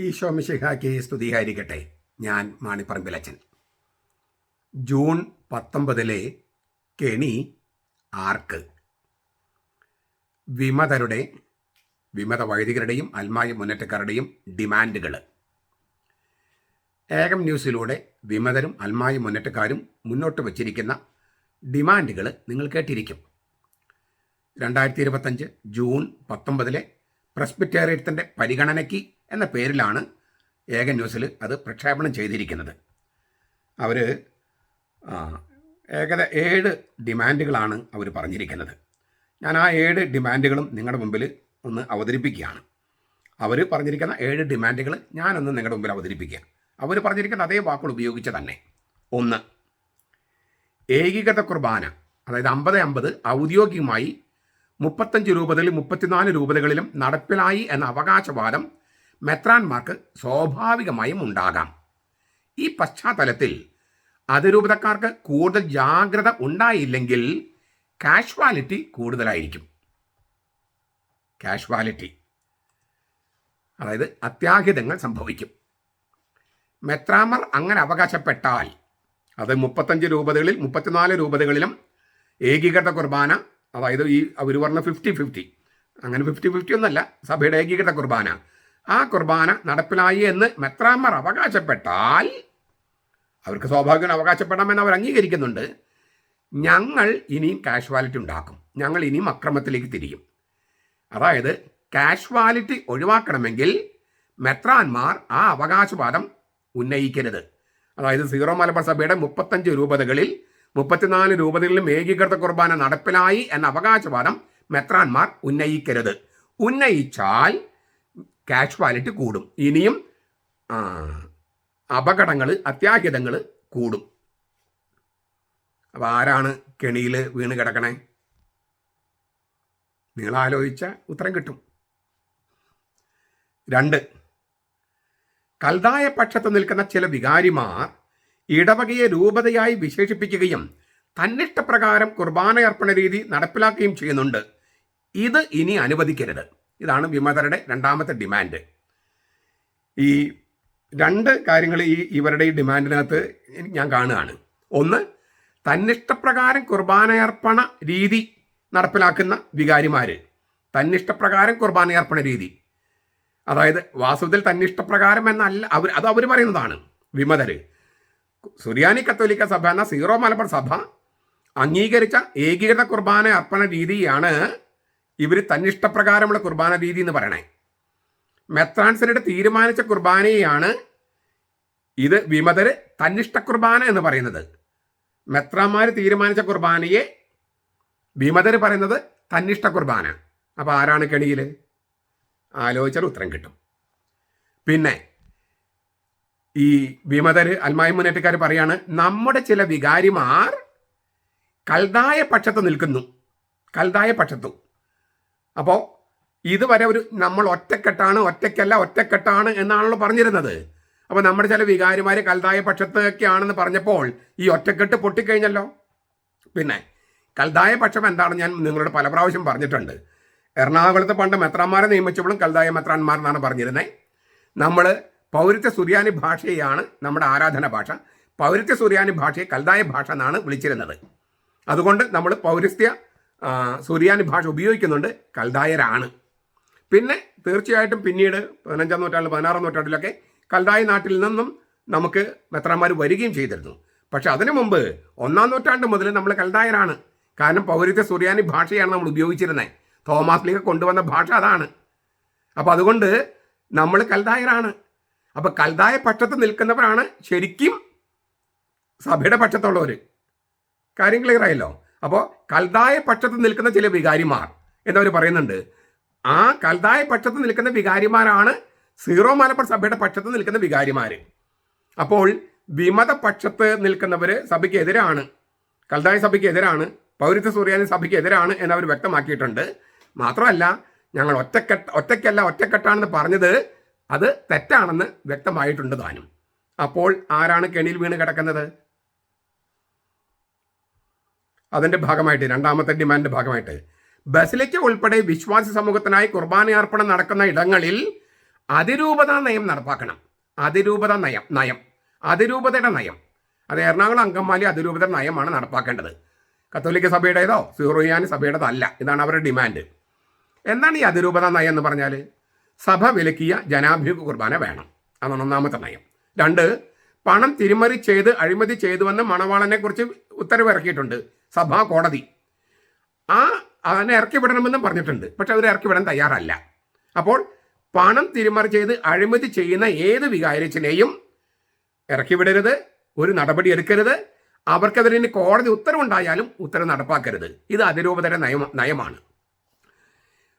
ഈശോ മിശിഹാക്ക് സ്തുതിയായിരിക്കട്ടെ. ഞാൻ മാണിപ്പറമ്പിലച്ചൻ ജൂൺ പത്തൊമ്പതിലെ കെണി ആർക്ക്. വിമതരുടെ വിമത വൈദികരുടെയും അൽമായ മുന്നേറ്റക്കാരുടെയും ഡിമാൻഡുകൾ. ഏകം ന്യൂസിലൂടെ വിമതരും അൽമായ മുന്നേറ്റക്കാരും മുന്നോട്ട് വച്ചിരിക്കുന്ന ഡിമാൻഡുകൾ നിങ്ങൾ കേട്ടിരിക്കും. രണ്ടായിരത്തി ഇരുപത്തഞ്ച് ജൂൺ പത്തൊമ്പതിലെ പ്രസ്ബിറ്റേറിയത്തിന്റെ പരിഗണനയ്ക്ക് എന്ന പേരിലാണ് ഏക ന്യൂസിൽ അത് പ്രക്ഷേപണം ചെയ്തിരിക്കുന്നത്. അവർ ഏകദ ഏഴ് ഡിമാൻഡുകളാണ് അവർ പറഞ്ഞിരിക്കുന്നത്. ഞാൻ ആ ഏഴ് ഡിമാൻഡുകളും നിങ്ങളുടെ മുമ്പിൽ ഒന്ന് അവതരിപ്പിക്കുകയാണ്. അവർ പറഞ്ഞിരിക്കുന്ന ഏഴ് ഡിമാൻഡുകൾ ഞാനൊന്ന് നിങ്ങളുടെ മുമ്പിൽ അവതരിപ്പിക്കുക. അവർ പറഞ്ഞിരിക്കുന്ന അതേ വാക്കുകൾ ഉപയോഗിച്ച് തന്നെ. ഒന്ന് ഏകീകൃത കുർബാന അതായത് അമ്പത് അമ്പത് ഔദ്യോഗികമായി മുപ്പത്തഞ്ച് രൂപതകളിൽ മുപ്പത്തിനാല് രൂപതകളിലും നടപ്പിലായി എന്ന അവകാശവാദം മെത്രാന്മാർക്ക് സ്വാഭാവികമായും ഉണ്ടാകാം. ഈ പശ്ചാത്തലത്തിൽ അതിരൂപതക്കാർക്ക് കൂടുതൽ ജാഗ്രത ഉണ്ടായില്ലെങ്കിൽ കാഷ്വാലിറ്റി കൂടുതലായിരിക്കും. കാഷ്വാലിറ്റി. അതായത് അത്യാഹിതങ്ങൾ സംഭവിക്കും. മെത്രാമർ അങ്ങനെ അവകാശപ്പെട്ടാൽ അത് മുപ്പത്തഞ്ച് രൂപതകളിൽ മുപ്പത്തിനാല് രൂപതകളിലും ഏകീകൃത കുർബാന അതായത് ഈ അവർ പറഞ്ഞ ഫിഫ്റ്റി ഫിഫ്റ്റി അങ്ങനെ ഫിഫ്റ്റി ഫിഫ്റ്റി ഒന്നല്ല സഭയുടെ ഏകീകൃത കുർബാന. ആ കുർബാന നടപ്പിലായി എന്ന് മെത്രാമർ അവകാശപ്പെട്ടാൽ അവർക്ക് സ്വാഭാവികം അവകാശപ്പെടാമെന്ന് അവർ അംഗീകരിക്കുന്നുണ്ട്. ഞങ്ങൾ ഇനിയും കാഷ്വാലിറ്റി ഉണ്ടാക്കും. ഞങ്ങൾ ഇനിയും അക്രമത്തിലേക്ക് തിരിയും. അതായത് കാഷ്വാലിറ്റി ഒഴിവാക്കണമെങ്കിൽ മെത്രാന്മാർ ആ അവകാശവാദം ഉന്നയിക്കരുത്. അതായത് സീറോ മലബാർ സഭയുടെ മുപ്പത്തഞ്ച് രൂപതകളിൽ മുപ്പത്തിനാല് രൂപതകളിലും ഏകീകൃത കുർബാന നടപ്പിലായി എന്ന അവകാശവാദം മെത്രാന്മാർ ഉന്നയിക്കരുത്. ഉന്നയിച്ചാൽ കാഷ്വാലിറ്റി കൂടും. ഇനിയും അപകടങ്ങൾ അത്യാഹിതങ്ങൾ കൂടും. അപ്പോൾ ആരാണ് കെണിയിൽ വീണ് കിടക്കണേ? നിങ്ങൾ ആലോചിച്ച ഉത്തരം കിട്ടും. രണ്ട് കൽതായ പക്ഷത്ത് നിൽക്കുന്ന ചില വികാരിമാർ ഇടവകയെ രൂപതയായി വിശേഷിപ്പിക്കുകയും തന്നിഷ്ടപ്രകാരം കുർബാനയർപ്പണ രീതി നടപ്പിലാക്കുകയും ചെയ്യുന്നുണ്ട്. ഇത് ഇനി അനുവദിക്കരുത്. ഇതാണ് വിമതരുടെ രണ്ടാമത്തെ ഡിമാൻഡ് ഈ രണ്ട് കാര്യങ്ങൾ ഈ ഇവരുടെ ഈ ഡിമാൻഡിനകത്ത് ഞാൻ കാണുകയാണ്. ഒന്ന് തന്നിഷ്ടപ്രകാരം കുർബാനയർപ്പണ രീതി നടപ്പിലാക്കുന്ന വികാരിമാർ തന്നിഷ്ടപ്രകാരം കുർബാനയർപ്പണ രീതി. അതായത് വാസ്തവത്തിൽ തന്നിഷ്ടപ്രകാരം എന്നല്ല അവർ അത് അവർ പറയുന്നതാണ് വിമതർ സുറിയാനി കത്തോലിക്ക സഭ എന്ന സീറോ മലബാർ സഭ അംഗീകരിച്ച ഏകീകൃത കുർബാന അർപ്പണ രീതിയാണ് ഇവർ തന്നിഷ്ടപ്രകാരമുള്ള കുർബാന രീതി എന്ന് പറയണേ. മെത്രാൻസിനോട് തീരുമാനിച്ച കുർബാനയാണ് ഇത് വിമതര് തന്നിഷ്ട കുർബാന എന്ന് പറയുന്നത്. മെത്രാന്മാർ തീരുമാനിച്ച കുർബാനയെ വിമതര് പറയുന്നത് തന്നിഷ്ട കുർബാന. അപ്പോൾ ആരാണ് കെണിയിൽ ആലോചിച്ചാൽ ഉത്തരം കിട്ടും. പിന്നെ ഈ വിമതര് അൽമായ മുന്നേറ്റക്കാർ പറയാണ് നമ്മുടെ ചില വികാരിമാർ കൽതായ പക്ഷത്ത് നിൽക്കുന്നു. കൽതായ പക്ഷത്തു അപ്പോൾ ഇതുവരെ ഒരു നമ്മൾ ഒറ്റക്കെട്ടാണ് ഒറ്റക്കല്ല ഒറ്റക്കെട്ടാണ് എന്നാണല്ലോ പറഞ്ഞിരുന്നത്. അപ്പോൾ നമ്മുടെ ചില വികാരിമാർ കൽതായ പക്ഷത്തൊക്കെയാണെന്ന് പറഞ്ഞപ്പോൾ ഈ ഒറ്റക്കെട്ട് പൊട്ടിക്കഴിഞ്ഞല്ലോ. പിന്നെ കൽതായ പക്ഷം എന്താണ് ഞാൻ നിങ്ങളോട് പല പ്രാവശ്യം പറഞ്ഞിട്ടുണ്ട്. എറണാകുളത്ത് പണ്ട് മെത്രാന്മാരെ നിയമിച്ചപ്പോഴും കൽതായ മെത്രാന്മാർ എന്നാണ് പറഞ്ഞിരുന്നത് നമ്മൾ പൗരത്യ സുറിയാനി ഭാഷയാണ് നമ്മുടെ ആരാധന ഭാഷ. പൗരത്യ സുറിയാനി ഭാഷയെ കൽതായ ഭാഷ എന്നാണ് വിളിച്ചിരുന്നത്. അതുകൊണ്ട് നമ്മൾ പൗരസ്ത്യ സുറിയാനി ഭാഷ ഉപയോഗിക്കുന്നുണ്ട്. കൽദായരാണ്. പിന്നെ തീർച്ചയായിട്ടും പിന്നീട് പതിനഞ്ചാം നൂറ്റാണ്ടിൽ പതിനാറാം നൂറ്റാണ്ടിലൊക്കെ കൽദായ നാട്ടിൽ നിന്നും നമുക്ക് മെത്രാന്മാർ വരികയും ചെയ്തിരുന്നു. പക്ഷെ അതിനു മുമ്പ് ഒന്നാം നൂറ്റാണ്ട് മുതൽ നമ്മൾ കൽദായരാണ്. കാരണം പൗരത്യ സുറിയാനി ഭാഷയാണ് നമ്മൾ ഉപയോഗിച്ചിരുന്നത് തോമാസ് ലീഗ് കൊണ്ടുവന്ന ഭാഷ അതാണ്. അപ്പോൾ അതുകൊണ്ട് നമ്മൾ കൽദായരാണ്. അപ്പോൾ കൽദായ പക്ഷത്ത് നിൽക്കുന്നവരാണ് ശരിക്കും സഭയുടെ പക്ഷത്തുള്ളവർ കാര്യം ക്ലിയർ ആയല്ലോ? അപ്പോൾ കൽതായ പക്ഷത്ത് നിൽക്കുന്ന ചില വികാരിമാർ. എന്നവർ പറയുന്നുണ്ട്? ആ കൽതായ പക്ഷത്ത് നിൽക്കുന്ന വികാരിമാരാണ് സീറോ മലപ്പുറം സഭയുടെ പക്ഷത്ത് നിൽക്കുന്ന വികാരിമാർ അപ്പോൾ വിമത പക്ഷത്ത് നിൽക്കുന്നവർ സഭയ്ക്ക് എതിരാണ് കൽതായ സഭയ്ക്ക് എതിരാണ് പൗരത്വ സൂര്യാനി സഭയ്ക്ക് എതിരാണ് എന്നവർ വ്യക്തമാക്കിയിട്ടുണ്ട്. മാത്രമല്ല ഞങ്ങൾ ഒറ്റക്കെട്ട് ഒറ്റയ്ക്കല്ല ഒറ്റക്കെട്ടാണെന്ന് പറഞ്ഞത് അത് തെറ്റാണെന്ന് വ്യക്തമായിട്ടുണ്ട് താനും. അപ്പോൾ ആരാണ് കെണിയിൽ വീണ് കിടക്കുന്നത്? അതിന്റെ ഭാഗമായിട്ട് രണ്ടാമത്തെ ഡിമാൻഡിന്റെ ഭാഗമായിട്ട്. ബസിലിക്ക ഉൾപ്പെടെ വിശ്വാസി സമൂഹത്തിനായി കുർബാന അർപ്പണം നടക്കുന്ന ഇടങ്ങളിൽ അതിരൂപത നയം നടപ്പാക്കണം. അതിരൂപത നയം നയം. അതിരൂപതയുടെ നയം. അത് എറണാകുളം അങ്കമാലി അതിരൂപത നയമാണ് നടപ്പാക്കേണ്ടത്. കത്തോലിക്ക സഭയുടേതോ സീറോയാനി സഭയുടേതല്ല. ഇതാണ് അവരുടെ ഡിമാൻഡ്. എന്താണ് ഈ അതിരൂപത നയം എന്ന് പറഞ്ഞാൽ സഭ വിലക്കിയ ജനാഭിമുഖ കുർബാന വേണം. അതാണ് ഒന്നാമത്തെ നയം. രണ്ട് പണം തിരിമറി ചെയ്ത് അഴിമതി ചെയ്തുവെന്ന് മണവാളനെ കുറിച്ച് ഉത്തരവ് ഇറക്കിയിട്ടുണ്ട് സഭാ കോടതി. ആ അതിനെ ഇറക്കി വിടണമെന്നും പറഞ്ഞിട്ടുണ്ട്. പക്ഷെ അവർ ഇറക്കി വിടാൻ തയ്യാറല്ല. അപ്പോൾ പണം തിരിമറി ചെയ്ത് അഴിമതി ചെയ്യുന്ന ഏത് വികാരിച്ചിനെയും ഇറക്കി വിടരുത് ഒരു നടപടി എടുക്കരുത്. അവർക്കെതിരെ കോടതി ഉത്തരവുണ്ടായാലും ഉത്തരവ് നടപ്പാക്കരുത്. ഇത് അതിരൂപതര നയം നയമാണ്.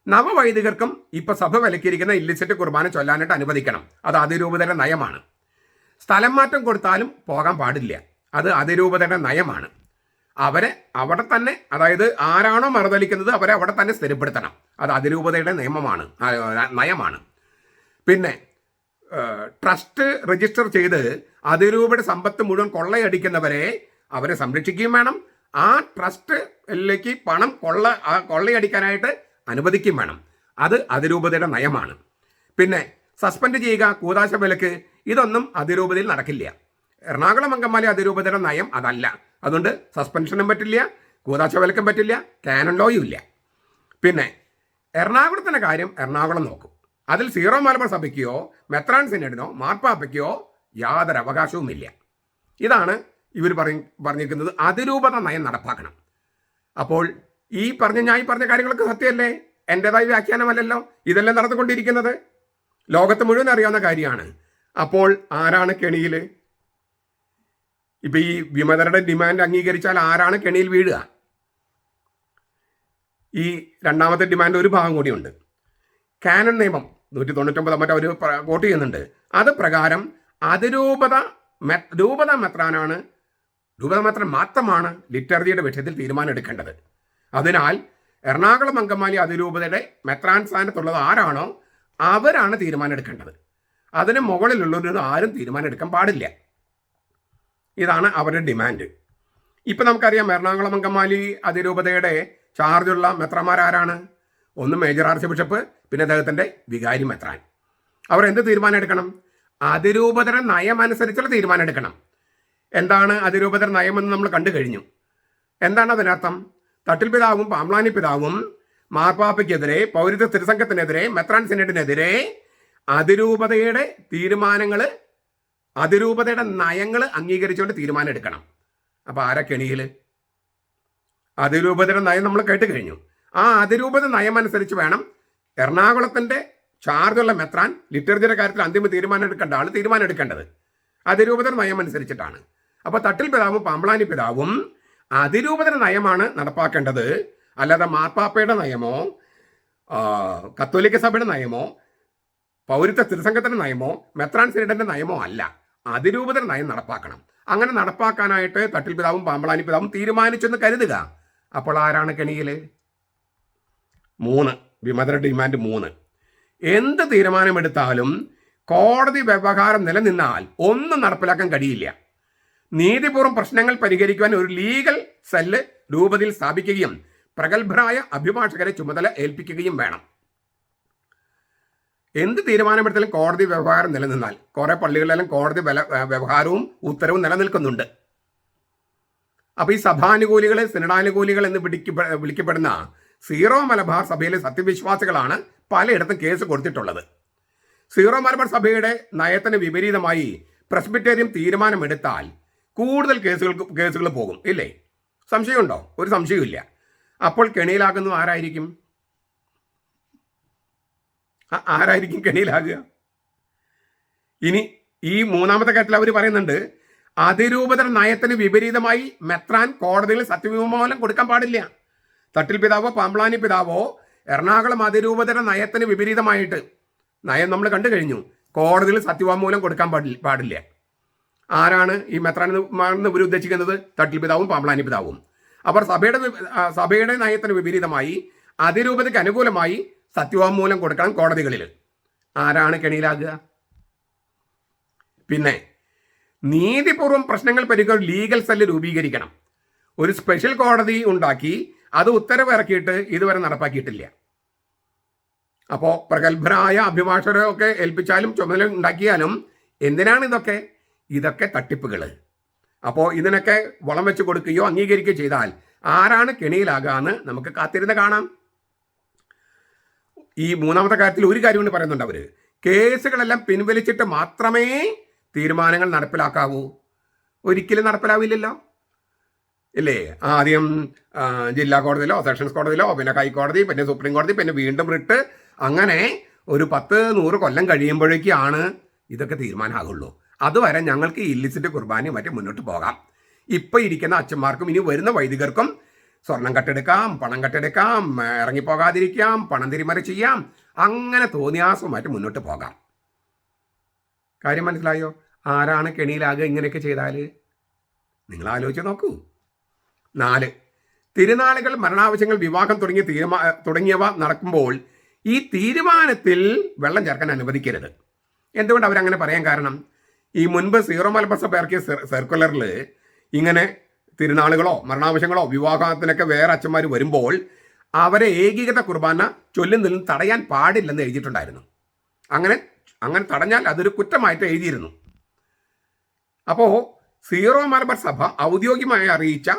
നവവൈദികർക്കും ഇപ്പൊ സഭ വിലക്കിയിരിക്കുന്ന ഇല്ലിസിറ്റ് കുർബാന ചൊല്ലാനായിട്ട് അനുവദിക്കണം. അത് അതിരൂപതര നയമാണ്. സ്ഥലം മാറ്റം കൊടുത്താലും പോകാൻ പാടില്ല. അത് അതിരൂപതയുടെ നയമാണ്. അവരെ അവിടെ തന്നെ അതായത് ആരാണോ മറുതലിക്കുന്നത് അവരെ അവിടെ തന്നെ സ്ഥിരപ്പെടുത്തണം. അത് അതിരൂപതയുടെ നിയമമാണ് നയമാണ്. പിന്നെ ട്രസ്റ്റ് രജിസ്റ്റർ ചെയ്ത് അതിരൂപയുടെ സമ്പത്ത് മുഴുവൻ കൊള്ളയടിക്കുന്നവരെ അവരെ സംരക്ഷിക്കുകയും വേണം. ആ ട്രസ്റ്റിലേക്ക് പണം കൊള്ള കൊള്ളയടിക്കാനായിട്ട് അനുവദിക്കുകയും വേണം. അത് അതിരൂപതയുടെ നയമാണ്. പിന്നെ സസ്പെൻഡ് ചെയ്യുക കൂതാശ വിലക്ക് ഇതൊന്നും അതിരൂപതയിൽ നടക്കില്ല. എറണാകുളം അങ്കമാലി അതിരൂപതയുടെ നയം അതല്ല. അതുകൊണ്ട് സസ്പെൻഷനും പറ്റില്ല കൂതാശ വിലക്കും പറ്റില്ല കാനൺ ലോയും ഇല്ല. പിന്നെ എറണാകുളത്തിന്റെ കാര്യം എറണാകുളം നോക്കും. അതിൽ സീറോ മലബാർ സഭയ്ക്കോ മെത്രാൻ സിനഡിനോ മാർപ്പാപ്പയ്ക്കോ യാതൊരു അവകാശവുമില്ല ഇതാണ് ഇവർ പറഞ്ഞ് പറഞ്ഞിരിക്കുന്നത് അതിരൂപത നയം നടപ്പാക്കണം. അപ്പോൾ ഈ പറഞ്ഞ ഞാൻ ഈ പറഞ്ഞ കാര്യങ്ങളൊക്കെ സത്യമല്ലേ? എന്റെതായ വ്യാഖ്യാനമല്ലല്ലോ? ഇതെല്ലാം നടന്നുകൊണ്ടിരിക്കുന്നത്. ലോകത്ത് മുഴുവൻ അറിയാവുന്ന കാര്യമാണ്. അപ്പോൾ ആരാണ് കെണിയിൽ ഇപ്പൊ ഈ വിമതരുടെ ഡിമാൻഡ് അംഗീകരിച്ചാൽ ആരാണ് കെണിയിൽ വീഴുക? ഈ രണ്ടാമത്തെ ഡിമാൻഡ് ഒരു ഭാഗം കൂടിയുണ്ട്. കാനൺ നിയമം നൂറ്റി തൊണ്ണൂറ്റൊമ്പത് മറ്റോ അവർ കോട്ട് ചെയ്യുന്നുണ്ട്. അത് പ്രകാരം അതിരൂപത മെ- രൂപത മെത്രാനാണ് രൂപത മെത്രാൻ മാത്രമാണ് ലിറ്റർജിയുടെ വിഷയത്തിൽ തീരുമാനം എടുക്കേണ്ടത് അതിനാൽ എറണാകുളം അങ്കമാലി അതിരൂപതയുടെ മെത്രാൻ സ്ഥാനത്തുള്ളത് ആരാണോ അവരാണ് തീരുമാനം എടുക്കേണ്ടത് അതിന് മുകളിലുള്ളവരൊന്നും ആരും തീരുമാനം എടുക്കാൻ പാടില്ല. ഇതാണ് അവരുടെ ഡിമാൻഡ്. ഇപ്പം നമുക്കറിയാം എറണാകുളം അങ്കമാലി അതിരൂപതയുടെ ചാർജുള്ള മെത്രമാരാരാണ്? ഒന്ന് മേജർ ആർച്ച് ബിഷപ്പ് പിന്നെ അദ്ദേഹത്തിന്റെ വികാരി മെത്രാൻ. അവർ എന്ത് തീരുമാനം എടുക്കണം അതിരൂപതയുടെ നയം അനുസരിച്ചുള്ള തീരുമാനം എടുക്കണം എന്താണ് അതിരൂപതയുടെ നയമെന്ന് നമ്മൾ കണ്ടു കഴിഞ്ഞു. എന്താണ് അതിനർത്ഥം? തട്ടിൽ പിതാവും പാമ്ലാനി പിതാവും മാർപ്പാപ്പയ്ക്കെതിരെ പൗരത്വ സ്ഥിരസംഘത്തിനെതിരെ മെത്രാൻ സിനഡിനെതിരെ അതിരൂപതയുടെ തീരുമാനങ്ങൾ അതിരൂപതയുടെ നയങ്ങൾ അംഗീകരിച്ചുകൊണ്ട് തീരുമാനം എടുക്കണം. അപ്പോൾ ആരാ കെണിയിൽ അതിരൂപതയുടെ നയം നമ്മൾ കേട്ട് കഴിഞ്ഞു. ആ അതിരൂപത നയം അനുസരിച്ച് വേണം എറണാകുളത്തിന്റെ ചാർജുള്ള മെത്രാൻ ലിറ്ററേച്ചറുടെ കാര്യത്തിൽ അന്തിമ തീരുമാനം എടുക്കേണ്ട ആൾ തീരുമാനം എടുക്കേണ്ടത്. അതിരൂപതയുടെ നയം അനുസരിച്ചിട്ടാണ്. അപ്പോൾ തട്ടിൽ പിതാവും പാമ്പളാനി പിതാവും അതിരൂപതയുടെ നയമാണ് നടപ്പാക്കേണ്ടത്. അല്ലാതെ മാർപ്പാപ്പയുടെ നയമോ കത്തോലിക്ക സഭയുടെ നയമോ പൗരത്വ സ്ഥിരസംഘത്തിന്റെ നയമോ മെത്രാൻ സിനിഡന്റെ നയമോ അല്ല. അതിരൂപതയുടെ നയം നടപ്പാക്കണം. അങ്ങനെ നടപ്പാക്കാനായിട്ട് തട്ടിൽ പിതാവും പാമ്പളാനി പിതാവും തീരുമാനിച്ചെന്ന് കരുതുക. അപ്പോൾ ആരാണ് കെണിയിൽ മൂന്ന്. വിമതര ഡിമാൻഡ് മൂന്ന്. എന്ത് തീരുമാനമെടുത്താലും കോടതി വ്യവഹാരം നിലനിന്നാൽ ഒന്നും നടപ്പിലാക്കാൻ കഴിയില്ല. നീതിപൂർവം പ്രശ്നങ്ങൾ പരിഹരിക്കുവാൻ ഒരു ലീഗൽ സെല്ല് രൂപതയിൽ സ്ഥാപിക്കുകയും പ്രഗത്ഭരായ അഭിഭാഷകരെ ചുമതല ഏൽപ്പിക്കുകയും വേണം. എന്ത് തീരുമാനമെടുത്താലും കോടതി വ്യവഹാരം നിലനിന്നാൽ കുറെ പള്ളികളിലെല്ലാം കോടതി ബല വ്യവഹാരവും ഉത്തരവും നിലനിൽക്കുന്നുണ്ട്. അപ്പൊ ഈ സഭാനുകൂലികൾ സിനഡാനുകൂലികൾ എന്ന് പിടിക്ക വിളിക്കപ്പെടുന്ന സീറോ മലബാർ സഭയിലെ സത്യവിശ്വാസികളാണ് പലയിടത്തും കേസ് കൊടുത്തിട്ടുള്ളത്. സീറോ മലബാർ സഭയുടെ നയത്തിന് വിപരീതമായി പ്രസ്ബിറ്റേറിയം തീരുമാനമെടുത്താൽ കൂടുതൽ കേസുകൾ കേസുകൾ പോകും ഇല്ലേ? സംശയമുണ്ടോ? ഒരു സംശയവുമില്ല. അപ്പോൾ കെണിയിലാക്കുന്നത് ആരായിരിക്കും? ആരായിരിക്കും കെണിയിലാകുക ഇനി ഈ മൂന്നാമത്തെ കാര്യത്തിൽ അവർ പറയുന്നുണ്ട് അതിരൂപതര നയത്തിന് വിപരീതമായി മെത്രാൻ കോടതിയിൽ സത്യവിമോചനം കൊടുക്കാൻ പാടില്ല. തട്ടിൽ പിതാവോ പാമ്പ്ലാനി പിതാവോ എറണാകുളം അതിരൂപതര നയത്തിന് വിപരീതമായിട്ട് നയം നമ്മൾ കണ്ടു കഴിഞ്ഞു കോടതിയിൽ സത്യവാങ്മൂലം കൊടുക്കാൻ പാടില്ല പാടില്ല. ആരാണ് ഈ മെത്രാനെന്ന് ഇവർ ഉദ്ദേശിക്കുന്നത്? തട്ടിൽ പിതാവും പാമ്പ്ലാനി പിതാവും. അവർ സഭയുടെ സഭയുടെ നയത്തിന് വിപരീതമായി അതിരൂപതയ്ക്ക് അനുകൂലമായി സത്യവാങ്മൂലം കൊടുക്കണം കോടതികളിൽ ആരാണ് കെണിയിലാകുക? പിന്നെ നീതിപൂർവം പ്രശ്നങ്ങൾ പരിഹരിക്കാൻ ലീഗൽ സെല്ല് രൂപീകരിക്കണം. ഒരു സ്പെഷ്യൽ കോടതി ഉണ്ടാക്കി അത് ഉത്തരവ് ഇറക്കിയിട്ട് ഇതുവരെ നടപ്പാക്കിയിട്ടില്ല. അപ്പോൾ പ്രഗത്ഭരായ അഭിഭാഷകരെ ഒക്കെ ഏൽപ്പിച്ചാലും ചുമതല ഉണ്ടാക്കിയാലും എന്തിനാണ് ഇതൊക്കെ? ഇതൊക്കെ തട്ടിപ്പുകൾ അപ്പോൾ ഇതിനൊക്കെ വളം വെച്ച് കൊടുക്കുകയോ അംഗീകരിക്കുകയോ ചെയ്താൽ ആരാണ് കെണിയിലാകാന്ന് നമുക്ക് കാത്തിരുന്ന് കാണാം. ഈ മൂന്നാമത്തെ കാര്യത്തിൽ ഒരു കാര്യം കൂടി പറയുന്നുണ്ട് അവർ കേസുകളെല്ലാം പിൻവലിച്ചിട്ട് മാത്രമേ തീരുമാനങ്ങൾ നടപ്പിലാക്കാവൂ. ഒരിക്കലും നടപ്പിലാവില്ലല്ലോ. ഇല്ലേ? ആദ്യം ജില്ലാ കോടതിയിലോ സെഷൻസ് കോടതിയിലോ പിന്നെ ഹൈക്കോടതി പിന്നെ സുപ്രീം കോടതി പിന്നെ വീണ്ടും റിട്ട്. അങ്ങനെ ഒരു പത്ത് നൂറ് കൊല്ലം കഴിയുമ്പോഴേക്കാണ് ഇതൊക്കെ തീരുമാനമാകുള്ളൂ. അതുവരെ ഞങ്ങൾക്ക് ഇല്ലിസിറ്റ് കുർബാനയും മറ്റും മുന്നോട്ട് പോകാം. ഇപ്പോൾ ഇരിക്കുന്ന അച്ഛന്മാർക്കും ഇനി വരുന്ന വൈദികർക്കും സ്വർണം കട്ടെടുക്കാം പണം കട്ടെടുക്കാം ഇറങ്ങിപ്പോകാതിരിക്കാം പണം തിരിമറി ചെയ്യാം. അങ്ങനെ തോന്നിയാസമായിട്ട് മുന്നോട്ട് പോകാം. കാര്യം മനസ്സിലായോ? ആരാണ് കെണിയിലാകുക ഇങ്ങനെയൊക്കെ ചെയ്താൽ നിങ്ങൾ ആലോചിച്ച് നോക്കൂ. നാല് തിരുനാളുകൾ മരണാവശ്യങ്ങൾ വിവാഹം തുടങ്ങിയ തീരുമാ തുടങ്ങിയവ നടക്കുമ്പോൾ ഈ തീരുമാനത്തിൽ വെള്ളം ചേർക്കാൻ അനുവദിക്കരുത്. എന്തുകൊണ്ട് അവരങ്ങനെ പറയാൻ കാരണം? ഈ മുൻപ് സീറോ മലബാർ സഭ ഇറക്കിയ സർക്കുലറിൽ ഇങ്ങനെ തിരുനാളുകളോ മരണാവശ്യങ്ങളോ വിവാഹത്തിനൊക്കെ വേറെ അച്ഛന്മാർ വരുമ്പോൾ അവരെ ഏകീകൃത കുർബാന ചൊല്ലുന്നതിൽ തടയാൻ പാടില്ലെന്ന് എഴുതിയിട്ടുണ്ടായിരുന്നു. അങ്ങനെ അങ്ങനെ തടഞ്ഞാൽ അതൊരു കുറ്റമായിട്ട് എഴുതിയിരുന്നു. അപ്പോൾ സീറോ മലബാർ സഭ ഔദ്യോഗികമായി അറിയിച്ച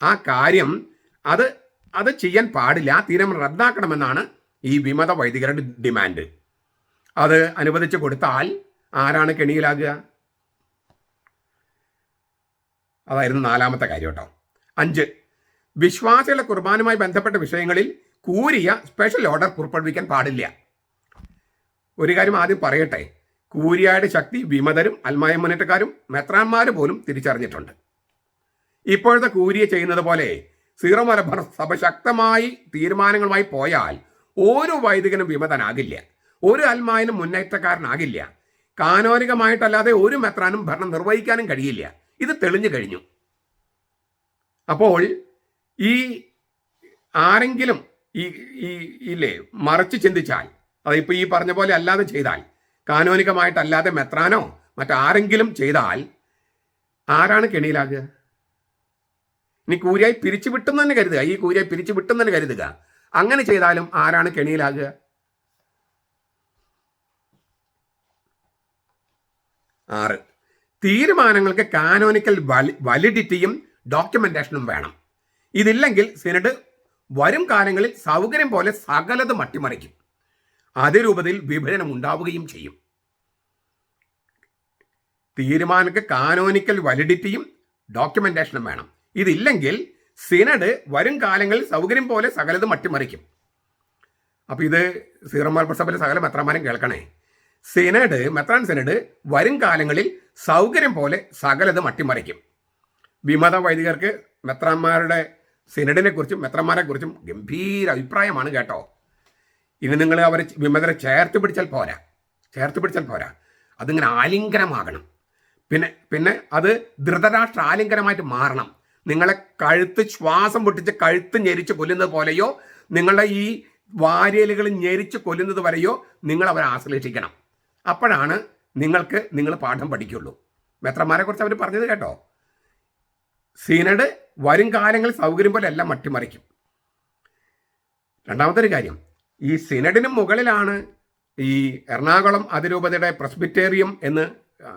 ആ കാര്യം അത് അത് ചെയ്യാൻ പാടില്ല ആ തീരുമാനം റദ്ദാക്കണമെന്നാണ് ഈ വിമത വൈദികരുടെ ഡിമാൻഡ്. അത് അനുവദിച്ചു കൊടുത്താൽ ആരാണ് കെണിയിലാകുക? അതായിരുന്നു നാലാമത്തെ കാര്യം കേട്ടോ അഞ്ച് വിശ്വാസികളുടെ കുർബാനുമായി ബന്ധപ്പെട്ട വിഷയങ്ങളിൽ കൂരിയ സ്പെഷ്യൽ ഓർഡർ പുറപ്പെടുവിക്കാൻ പാടില്ല. ഒരു കാര്യം ആദ്യം പറയട്ടെ. കൂരിയായുടെ ശക്തി വിമതരും അൽമായ മുന്നേറ്റക്കാരും മെത്രാന്മാർ പോലും തിരിച്ചറിഞ്ഞിട്ടുണ്ട്. ഇപ്പോഴത്തെ കൂരിയ ചെയ്യുന്നത് പോലെ സീറോ മലബാർ സഭ ശക്തമായി തീരുമാനങ്ങളുമായി പോയാൽ ഓരോ വൈദികനും വിമതനാകില്ല. ഒരു അൽമായനും മുന്നേറ്റക്കാരനാകില്ല. കാനോനികമായിട്ടല്ലാതെ ഒരു മെത്രാനും ഭരണം നിർവഹിക്കാനും കഴിയില്ല. ഇത് തെളിഞ്ഞു കഴിഞ്ഞു. അപ്പോൾ ഈ ആരെങ്കിലും ഈ ഈ ഇല്ലേ മറച്ച് ചിന്തിച്ചാൽ അതിപ്പോൾ ഈ പറഞ്ഞ പോലെ അല്ലാതെ ചെയ്താൽ കാനോനികമായിട്ടല്ലാതെ മെത്രാനോ മറ്റാരെങ്കിലും ചെയ്താൽ ആരാണ് കെണിയിലാകുക? ഇനി കൂരിയായി പിരിച്ചു വിട്ടെന്ന് തന്നെ കരുതുക. ഈ കൂരിയായി പിരിച്ചു വിട്ടെന്ന് തന്നെ കരുതുക. അങ്ങനെ ചെയ്താലും ആരാണ് കെണിയിലാകുക? ആറ്. തീരുമാനങ്ങൾക്ക് കാനോനിക്കൽ വാലിഡിറ്റിയും ഡോക്യുമെന്റേഷനും വേണം. ഇതില്ലെങ്കിൽ സിനഡ് വരും കാലങ്ങളിൽ സൗകര്യം പോലെ സകലതും അട്ടിമറിക്കും. അതേ രൂപത്തിൽ വിഭജനം ഉണ്ടാവുകയും ചെയ്യും. തീരുമാനങ്ങൾക്ക് കാനോനിക്കൽ വാലിഡിറ്റിയും ഡോക്യുമെന്റേഷനും വേണം. ഇതില്ലെങ്കിൽ സിനഡ് വരും കാലങ്ങളിൽ സൗകര്യം പോലെ സകലതും അട്ടിമറിക്കും. അപ്പോൾ ഇത് സീറമാർ സഭയിലെ സകല മെത്രാമാരും കേൾക്കണേ. സിനഡ് മെത്രാൻ സിനഡ് വരും കാലങ്ങളിൽ സൗകര്യം പോലെ സകലതും അട്ടിമറിക്കും വിമത വൈദികർക്ക് മെത്രാന്മാരുടെ സിനഡിനെ കുറിച്ചും മെത്രാന്മാരെ കുറിച്ചും ഗംഭീര അഭിപ്രായമാണ് കേട്ടോ. ഇനി നിങ്ങൾ അവരെ വിമതരെ ചേർത്ത് പിടിച്ചാൽ പോരാ. ചേർത്ത് പിടിച്ചാൽ പോരാ. അതിങ്ങനെ ആലിംഗനമാകണം. പിന്നെ പിന്നെ അത് ധൃതരാഷ്ട്ര ആലിംഗനമായിട്ട് മാറണം. നിങ്ങളെ കഴുത്ത് ശ്വാസം പൊട്ടിച്ച് കഴുത്ത് ഞെരിച്ച് കൊല്ലുന്നത് പോലെയോ നിങ്ങളുടെ ഈ വാരിയലുകൾ ഞെരിച്ച് കൊല്ലുന്നത് വരെയോ നിങ്ങൾ അവരെ ആശ്ലേഷിക്കണം അപ്പോഴാണ് നിങ്ങൾക്ക് നിങ്ങൾ പാഠം പഠിക്കുള്ളൂ. മെത്രന്മാരെ കുറിച്ച് അവർ പറഞ്ഞത് കേട്ടോ. സീനഡ് വരും കാലങ്ങളിൽ സൗകര്യം പോലെ എല്ലാം മട്ടിമറിക്കും. രണ്ടാമത്തെ ഒരു കാര്യം ഈ സിനഡിന് മുകളിലാണ് ഈ എറണാകുളം അതിരൂപതയുടെ പ്രസ്ബിറ്റേറിയം എന്ന്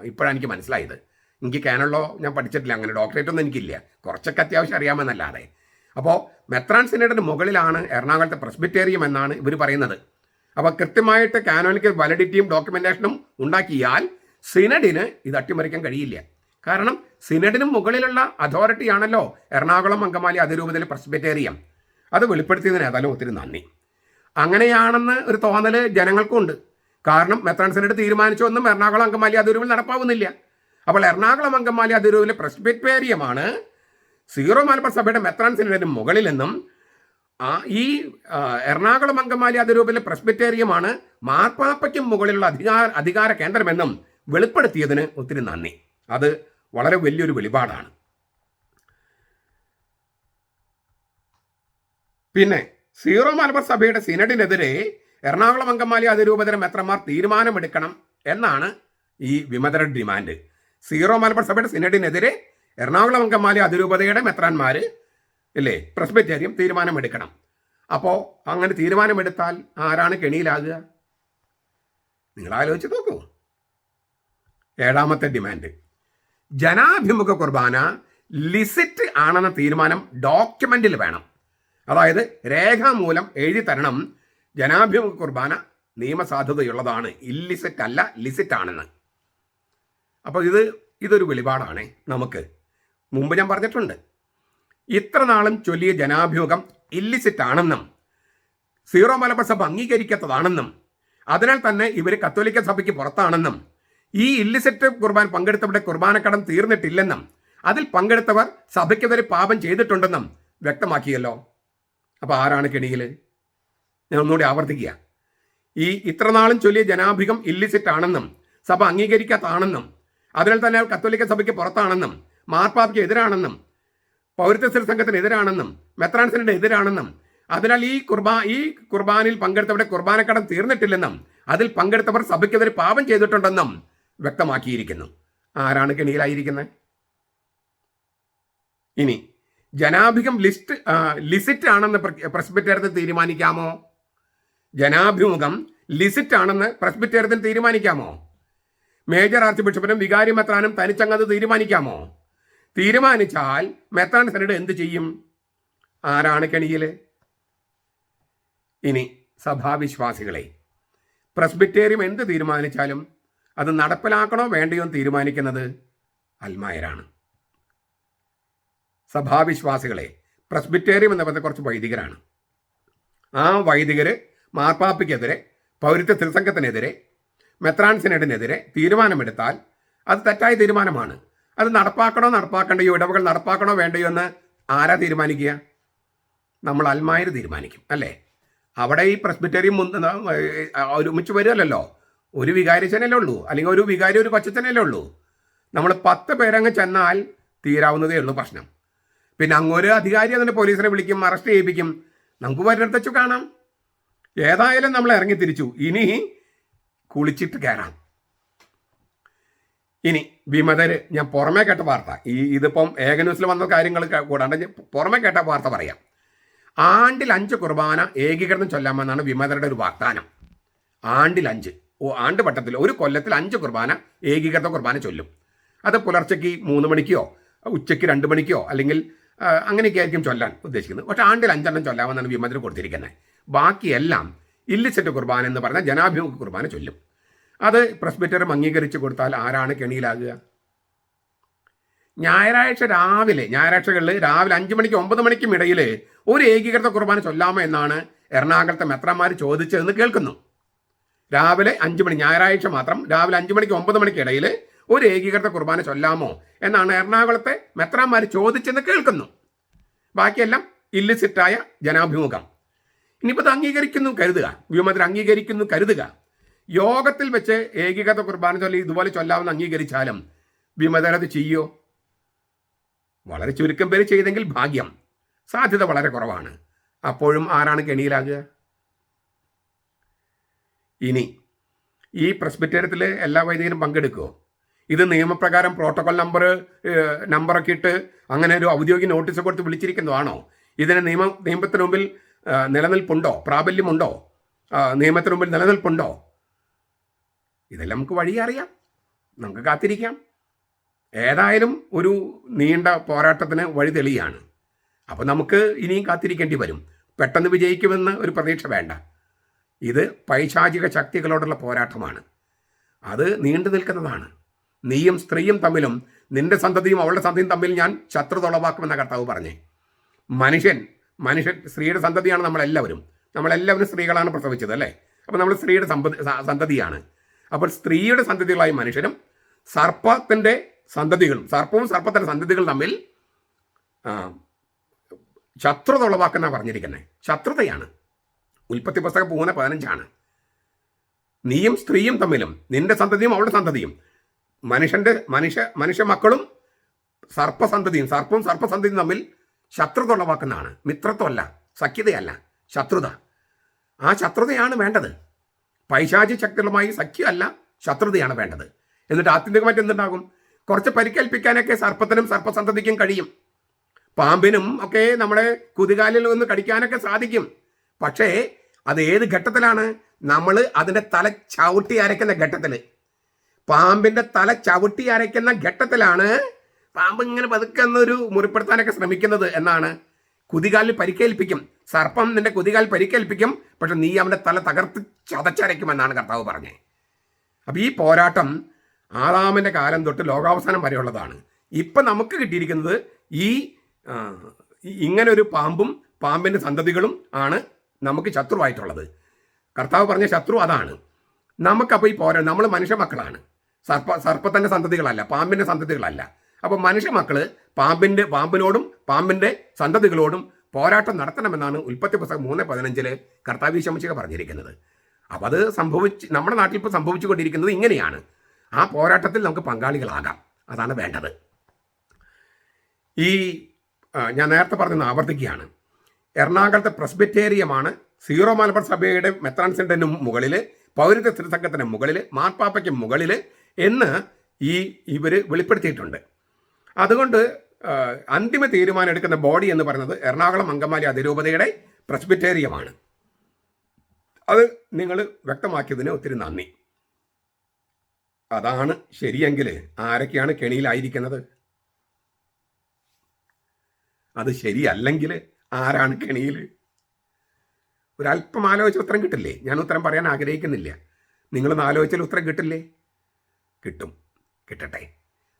ഇപ്പോഴാണ് എനിക്ക് മനസ്സിലായത്. എനിക്ക് കാനുള്ളോ ഞാൻ പഠിച്ചിട്ടില്ല അങ്ങനെ ഡോക്ടറേറ്റ് ഒന്നും എനിക്കില്ല. കുറച്ചൊക്കെ അത്യാവശ്യം അറിയാമെന്നല്ലാതെ. അപ്പോൾ മെത്രാൻ സിനഡിന് മുകളിലാണ് എറണാകുളത്തെ പ്രസ്ബിറ്റേറിയം എന്നാണ് ഇവർ പറയുന്നത്. അപ്പോൾ കൃത്യമായിട്ട് കാനോനിക്കൽ വാലിഡിറ്റിയും ഡോക്യുമെന്റേഷനും ഉണ്ടാക്കിയാൽ സിനഡിന് ഇത് അട്ടിമറിക്കാൻ കഴിയില്ല. കാരണം സിനഡിന് മുകളിലുള്ള അതോറിറ്റിയാണല്ലോ എറണാകുളം അങ്കമാലി അതിരൂപതയിലെ പ്രസ്ബിറ്റേറിയം അത് വെളിപ്പെടുത്തിയതിന് ഏതായാലും ഒത്തിരി നന്ദി. അങ്ങനെയാണെന്ന് ഒരു തോന്നൽ ജനങ്ങൾക്കുണ്ട്. കാരണം മെത്രാൻ സിനഡ് തീരുമാനിച്ചൊന്നും എറണാകുളം അങ്കമാലി അതിരൂപിൽ നടപ്പാവുന്നില്ല. അപ്പോൾ എറണാകുളം അങ്കമാലി അതിരൂപിലെ പ്രസ്ബിറ്റേറിയമാണ് സീറോ മലബാർ സഭയുടെ മെത്രാൻ സിനഡിന് മുകളിൽ നിന്നും ആ ഈ എറണാകുളം അങ്കമാലി അതിരൂപിലെ പ്രസ്ബിറ്റേറിയമാണ് മാർപ്പാപ്പയ്ക്കും മുകളിലുള്ള അധികാര അധികാര കേന്ദ്രമെന്നും വെളിപ്പെടുത്തിയതിന് ഒത്തിരി നന്ദി. അത് വളരെ വലിയൊരു വെളിപാടാണ്. പിന്നെ സീറോ മലബാർ സഭയുടെ സിനഡിനെതിരെ എറണാകുളം അങ്കമാലി അതിരൂപതര എത്രമാർ തീരുമാനമെടുക്കണം എന്നാണ് ഈ വിമതരുടെ ഡിമാൻഡ്. സീറോ മലബാർ സഭയുടെ സിനഡിനെതിരെ എറണാകുളം അങ്കമാലി അതിരൂപതയുടെ മെത്രാന്മാർ ഇല്ലേ? പ്രസ്ബറ്റേറിയം തീരുമാനമെടുക്കണം. അപ്പോൾ അങ്ങനെ തീരുമാനമെടുത്താൽ ആരാണ് കെണിയിലാകുക? നിങ്ങൾ ആലോചിച്ച് നോക്കൂ. ഏഴാമത്തെ ഡിമാൻഡ്. ജനാഭിമുഖ കുർബാന ലിസിറ്റ് ആണെന്ന തീരുമാനം ഡോക്യുമെന്റിൽ വേണം. അതായത് രേഖാമൂലം എഴുതി തരണം ജനാഭിമുഖ കുർബാന നിയമസാധുതയുള്ളതാണ്. ഇല്ലിസിറ്റ് അല്ല ലിസിറ്റ് ആണെന്ന്. അപ്പോൾ ഇത് ഇതൊരു വെളിപാടാണ് നമുക്ക്. മുമ്പ് ഞാൻ പറഞ്ഞിട്ടുണ്ട്. ഇത്ര നാളും ചൊല്ലിയ ജനാഭ്യൂഹം ഇല്ലിസിറ്റ് ആണെന്നും സീറോ മലബാർ സഭ അംഗീകരിക്കാത്തതാണെന്നും അതിനാൽ തന്നെ ഇവർ കത്തോലിക്ക സഭയ്ക്ക് പുറത്താണെന്നും ഈ ഇല്ലിസിറ്റ് കുർബാൻ പങ്കെടുത്തവരുടെ കുർബാനക്കടം തീർന്നിട്ടില്ലെന്നും അതിൽ പങ്കെടുത്തവർ സഭയ്ക്കെതിരെ പാപം ചെയ്തിട്ടുണ്ടെന്നും വ്യക്തമാക്കിയല്ലോ. അപ്പോൾ ആരാണ് കെണിയിൽ ഞാൻ ഒന്നുകൂടി ആവർത്തിക്കുക. ഈ ഇത്രനാളും ചൊല്ലിയ ജനാഭികം ഇല്ലിസിറ്റ് ആണെന്നും സഭ അംഗീകരിക്കാത്താണെന്നും അതിനാൽ തന്നെ കത്തോലിക്ക സഭയ്ക്ക് പുറത്താണെന്നും മാർപ്പാപ്പയ്ക്ക് എതിരാണെന്നും പൗരത്വ സ്ഥിര സംഘത്തിന് എതിരാണെന്നും മെത്രാൻസിന്റെ എതിരാണെന്നും അതിനാൽ ഈ കുർബാ ഈ കുർബാനിൽ പങ്കെടുത്തവരുടെ കുർബാനക്കടം തീർന്നിട്ടില്ലെന്നും അതിൽ പങ്കെടുത്തവർ സഭയ്ക്കെതിരെ പാപം ചെയ്തിട്ടുണ്ടെന്നും വ്യക്തമാക്കിയിരിക്കുന്നു. ആരാണ് കെണിയിലായിരിക്കുന്നത്? ഇനി ജനാഭികം ലിസ്റ്റ് ലിസിറ്റ് ആണെന്ന് പ്രസ്ബിറ്റേറിയത്തിന് തീരുമാനിക്കാമോ? ജനാഭിമുഖം ലിസിറ്റ് ആണെന്ന് പ്രസ്ബിറ്റേറിയത്തിന് തീരുമാനിക്കാമോ? മേജർ ആർച്ച് ബിഷപ്പിനും വികാരി മെത്രാനും തനിച്ചങ്ങത് തീരുമാനിക്കാമോ? തീരുമാനിച്ചാൽ മെത്രാൻ സെനഡ് എന്ത് ചെയ്യും? ആരാണ് കെണിയിൽ ഇനി സഭാവിശ്വാസികളെ. പ്രസ്ബിറ്റേറിയം എന്ത് തീരുമാനിച്ചാലും അത് നടപ്പിലാക്കണോ വേണ്ടയോ തീരുമാനിക്കുന്നത് അൽമായരാണ്. സഭാവിശ്വാസികളെ പ്രസ്ബിറ്റേറിയം എന്ന പറയുന്ന കുറച്ച് വൈദികരാണ്. ആ വൈദികർ മാർപ്പാപ്പയ്ക്കെതിരെ പൗരത്വ മെത്രാൻ മെത്രാൻസിനെതിനെതിരെ തീരുമാനമെടുത്താൽ അത് തെറ്റായ തീരുമാനമാണ്. അത് നടപ്പാക്കണോ നടപ്പാക്കണ്ടയോ ഇടവകൾ നടപ്പാക്കണോ വേണ്ടയോ എന്ന് ആരാ തീരുമാനിക്കുക? നമ്മൾ അൽമായർ തീരുമാനിക്കും അല്ലേ? അവിടെ ഈ പ്രസ്ബിറ്ററി ഒരുമിച്ച് വരുമല്ലോ ഒരു വികാരിച്ചനല്ലേ ഉള്ളൂ അല്ലെങ്കിൽ ഒരു വികാരി ഒരു കൊച്ചച്ചനല്ലേ ഉള്ളൂ. നമ്മൾ പത്ത് പേരങ്ങ് ചെന്നാൽ തീരാവുന്നതേ ഉള്ളൂ പ്രശ്നം. പിന്നെ അങ്ങൊരു അധികാരി അതിന്റെ പോലീസിനെ വിളിക്കും അറസ്റ്റ് ചെയ്യിപ്പിക്കും. നമുക്ക് വരുന്നിടത്ത് കാണാം. ഏതായാലും നമ്മൾ ഇറങ്ങി തിരിച്ചു. ഇനി കുളിച്ചിട്ട് കയറാം. ഇനി വിമതര് ഞാൻ പുറമേ കേട്ട വാർത്ത ഈ ഇതിപ്പം ഏക ന്യൂസിൽ വന്ന കാര്യങ്ങൾ കൂടാണ്ട് പുറമേ കേട്ട വാർത്ത പറയാം. ആണ്ടിൽ അഞ്ച് കുർബാന ഏകീകരണം ചൊല്ലാമെന്നാണ് വിമതരുടെ ഒരു വാഗ്ദാനം. ആണ്ടിൽ അഞ്ച്. ഓ ആണ്ട് വട്ടത്തിൽ ഒരു കൊല്ലത്തിൽ അഞ്ച് കുർബാന ഏകീകൃത കുർബാന ചൊല്ലും. അത് പുലർച്ചയ്ക്ക് മൂന്ന് മണിക്കോ ഉച്ചയ്ക്ക് രണ്ട് മണിക്കോ അല്ലെങ്കിൽ അങ്ങനെയൊക്കെ ആയിരിക്കും ചൊല്ലാൻ ഉദ്ദേശിക്കുന്നത്. പക്ഷെ ആണ്ടിൽ അഞ്ചെണ്ണം ചൊല്ലാമെന്നാണ് വിമതർ കൊടുത്തിരിക്കുന്നത്. ബാക്കിയെല്ലാം ഇല്ലിസെറ്റ് കുർബാന എന്ന് പറഞ്ഞാൽ ജനാഭിമുഖ കുർബാന ചൊല്ലും. അത് പ്രസ്ബിറ്ററും അംഗീകരിച്ച് കൊടുത്താൽ ആരാണ് കെണിയിലാകുക? ഞായറാഴ്ച രാവിലെ ഞായറാഴ്ചകളിൽ രാവിലെ അഞ്ച് മണിക്ക് ഒമ്പത് മണിക്കും ഇടയിൽ ഒരു ഏകീകൃത കുർബാന ചൊല്ലാമോ എന്നാണ് എറണാകുളത്തെ മെത്രമാർ ചോദിച്ചതെന്ന് കേൾക്കുന്നു. രാവിലെ അഞ്ച് മണി ഞായറാഴ്ച മാത്രം രാവിലെ അഞ്ച് മണിക്ക് ഒമ്പത് മണിക്ക് ഇടയിൽ ഒരു ഏകീകൃത കുർബാന ചൊല്ലാമോ എന്നാണ് എറണാകുളത്തെ മെത്രാന്മാർ ചോദിച്ചെന്ന് കേൾക്കുന്നു. ബാക്കിയെല്ലാം ഇല്ലിസിറ്റായ ജനാഭിമുഖം. ഇനിയിപ്പോൾ അത് അംഗീകരിക്കുന്നു കരുതുക. വ്യോമത്തിൽ അംഗീകരിക്കുന്നു കരുതുക. യോഗത്തിൽ വെച്ച് ഏകീകൃത കുർബാന ചൊല്ലി ഇതുപോലെ ചൊല്ലാമെന്ന് അംഗീകരിച്ചാലും വിമതരത് ചെയ്യോ? വളരെ ചുരുക്കം പേര് ചെയ്തെങ്കിൽ ഭാഗ്യം. സാധ്യത വളരെ കുറവാണ്. അപ്പോഴും ആരാണ് കെണിയിലാകുക? ഇനി ഈ പ്രസ്ബിറ്റേറിയത്തിൽ എല്ലാ വൈദികരും പങ്കെടുക്കുമോ ഇത് നിയമപ്രകാരം പ്രോട്ടോകോൾ നമ്പർ നമ്പറൊക്കെ ഇട്ട് അങ്ങനെ ഒരു ഔദ്യോഗിക നോട്ടീസ് കൊടുത്ത് വിളിച്ചിരിക്കുന്നതാണോ? ഇതിന് നിയമ നിയമത്തിന് മുമ്പിൽ നിലനിൽപ്പുണ്ടോ? പ്രാബല്യമുണ്ടോ? നിയമത്തിന് മുമ്പിൽ നിലനിൽപ്പുണ്ടോ? ഇതെല്ലാം നമുക്ക് വഴി അറിയാം. നമുക്ക് കാത്തിരിക്കാം. ഏതായാലും ഒരു നീണ്ട പോരാട്ടത്തിന് വഴി തെളിയാണ്. അപ്പോൾ നമുക്ക് ഇനിയും കാത്തിരിക്കേണ്ടി വരും. പെട്ടെന്ന് വിജയിക്കുമെന്ന് ഒരു പ്രതീക്ഷ വേണ്ട. ഇത് പൈശാചിക ശക്തികളോടുള്ള പോരാട്ടമാണ്. അത് നീണ്ടു നിൽക്കുന്നതാണ്. നീയും സ്ത്രീയും തമ്മിലും നിന്റെ സന്തതിയും അവളുടെ സന്തതിയും തമ്മിൽ ഞാൻ ശത്രുത ഉളവാക്കുമെന്ന കർത്താവ് പറഞ്ഞേ. മനുഷ്യൻ മനുഷ്യൻ സ്ത്രീയുടെ സന്തതിയാണ് നമ്മളെല്ലാവരും. നമ്മളെല്ലാവരും സ്ത്രീകളാണ് പ്രസവിച്ചത് അല്ലേ? അപ്പോൾ നമ്മൾ സ്ത്രീയുടെ സന്തതിയാണ്. അപ്പോൾ സ്ത്രീയുടെ സന്തതികളായ മനുഷ്യരും സർപ്പത്തിന്റെ സന്തതികളും സർപ്പവും സർപ്പത്തിന്റെ സന്തതികളും തമ്മിൽ ശത്രുത ഉളവാക്കുന്ന പറഞ്ഞിരിക്കുന്നത് ശത്രുതയാണ്. ഉൽപ്പത്തി പുസ്തകം മൂന്ന് പതിനഞ്ചാണ്. നീയും സ്ത്രീയും തമ്മിലും നിന്റെ സന്തതിയും അവളുടെ സന്തതിയും മനുഷ്യന്റെ മനുഷ്യ മനുഷ്യ മക്കളും സർപ്പസന്തതിയും സർപ്പവും സർപ്പസന്തതിയും തമ്മിൽ ശത്രുത ഉളവാക്കുന്നതാണ്. മിത്രത്വമല്ല സഖ്യതയല്ല ശത്രുത. ആ ശത്രുതയാണ് വേണ്ടത്. പൈശാചി ശക്തികളുമായി സഖ്യമല്ല ശത്രുതയാണ് വേണ്ടത്. എന്നിട്ട് ആത്യന്തികമായിട്ട് എന്തുണ്ടാകും? കുറച്ച് പരിക്കേൽപ്പിക്കാനൊക്കെ സർപ്പത്തിനും സർപ്പസന്തതിക്കും കഴിയും. പാമ്പിനും ഒക്കെ നമ്മുടെ കുതികാലിൽ ഒന്ന് കടിക്കാനൊക്കെ സാധിക്കും. പക്ഷേ അത് ഏത് ഘട്ടത്തിലാണ്? നമ്മൾ അതിന്റെ തല ചവിട്ടി അരയ്ക്കുന്ന ഘട്ടത്തിൽ പാമ്പിന്റെ തല ചവിട്ടി അരയ്ക്കുന്ന ഘട്ടത്തിലാണ് പാമ്പ് ഇങ്ങനെ പതുക്കെ എന്നൊരു മുറിപ്പെടുത്താനൊക്കെ ശ്രമിക്കുന്നത് എന്നാണ്. കുതികാലിൽ പരിക്കേൽപ്പിക്കും. സർപ്പം നിന്റെ കുതികാൽ പരിക്കേൽപ്പിക്കും പക്ഷെ നീ അവന്റെ തല തകർത്ത് ചതച്ചരയ്ക്കുമെന്നാണ് കർത്താവ് പറഞ്ഞത് അപ്പോൾ ഈ പോരാട്ടം ആദാമിന്റെ കാലം തൊട്ട് ലോകാവസാനം വരെയുള്ളതാണ്. ഇപ്പം നമുക്ക് കിട്ടിയിരിക്കുന്നത് ഈ ഇങ്ങനെ ഒരു പാമ്പും പാമ്പിന്റെ സന്തതികളും ആണ് നമുക്ക് ശത്രുവായിട്ടുള്ളത്. കർത്താവ് പറഞ്ഞ ശത്രു അതാണ്. നമുക്കപ്പോൾ ഈ പോരാ നമ്മൾ മനുഷ്യ മക്കളാണ്. സർപ്പ സർപ്പത്തിന്റെ സന്തതികളല്ല പാമ്പിന്റെ സന്തതികളല്ല. അപ്പോൾ മനുഷ്യ മക്കൾ പാമ്പിന്റെ പാമ്പിനോടും പാമ്പിന്റെ സന്തതികളോടും പോരാട്ടം നടത്തണമെന്നാണ് ഉൽപ്പത്തി പുസ്തകം മൂന്ന് പതിനഞ്ചിലെ കർത്താവി ശമിച്ചിക പറഞ്ഞിരിക്കുന്നത്. അപ്പോൾ അത് സംഭവിച്ച് നമ്മുടെ നാട്ടിൽ ഇപ്പോൾ സംഭവിച്ചുകൊണ്ടിരിക്കുന്നത് ഇങ്ങനെയാണ്. ആ പോരാട്ടത്തിൽ നമുക്ക് പങ്കാളികളാകാം. അതാണ് വേണ്ടത്. ഈ ഞാൻ നേരത്തെ പറഞ്ഞത് ആവർത്തിക്കുകയാണ്. എറണാകുളത്തെ പ്രസ്ബിറ്റേറിയമാണ് സീറോ മലബാർ സഭയുടെ മെത്രാൻസിന്റെ മുകളിൽ പൗരത്വ സ്ഥിരസംഘത്തിന് മുകളിൽ മാർപ്പാപ്പയ്ക്ക് മുകളിൽ എന്ന് ഈ ഇവർ വെളിപ്പെടുത്തിയിട്ടുണ്ട്. അതുകൊണ്ട് അന്തിമ തീരുമാനം എടുക്കുന്ന ബോഡി എന്ന് പറയുന്നത് എറണാകുളം അങ്കമാലി അതിരൂപതയുടെ പ്രസ്ബിറ്റേറിയമാണ് അത് നിങ്ങൾ വ്യക്തമാക്കിയതിന് ഒത്തിരി നന്ദി. അതാണ് ശരിയെങ്കിൽ ആരൊക്കെയാണ് കെണിയിലായിരിക്കുന്നത്? അത് ശരിയല്ലെങ്കിൽ ആരാണ് കെണിയിൽ ഒരല്പം ആലോചിച്ച ഉത്തരം കിട്ടില്ലേ? ഞാൻ ഉത്തരം പറയാൻ ആഗ്രഹിക്കുന്നില്ല. നിങ്ങളൊന്ന് ആലോചിച്ചാൽ ഉത്തരം കിട്ടില്ലേ? കിട്ടും. കിട്ടട്ടെ.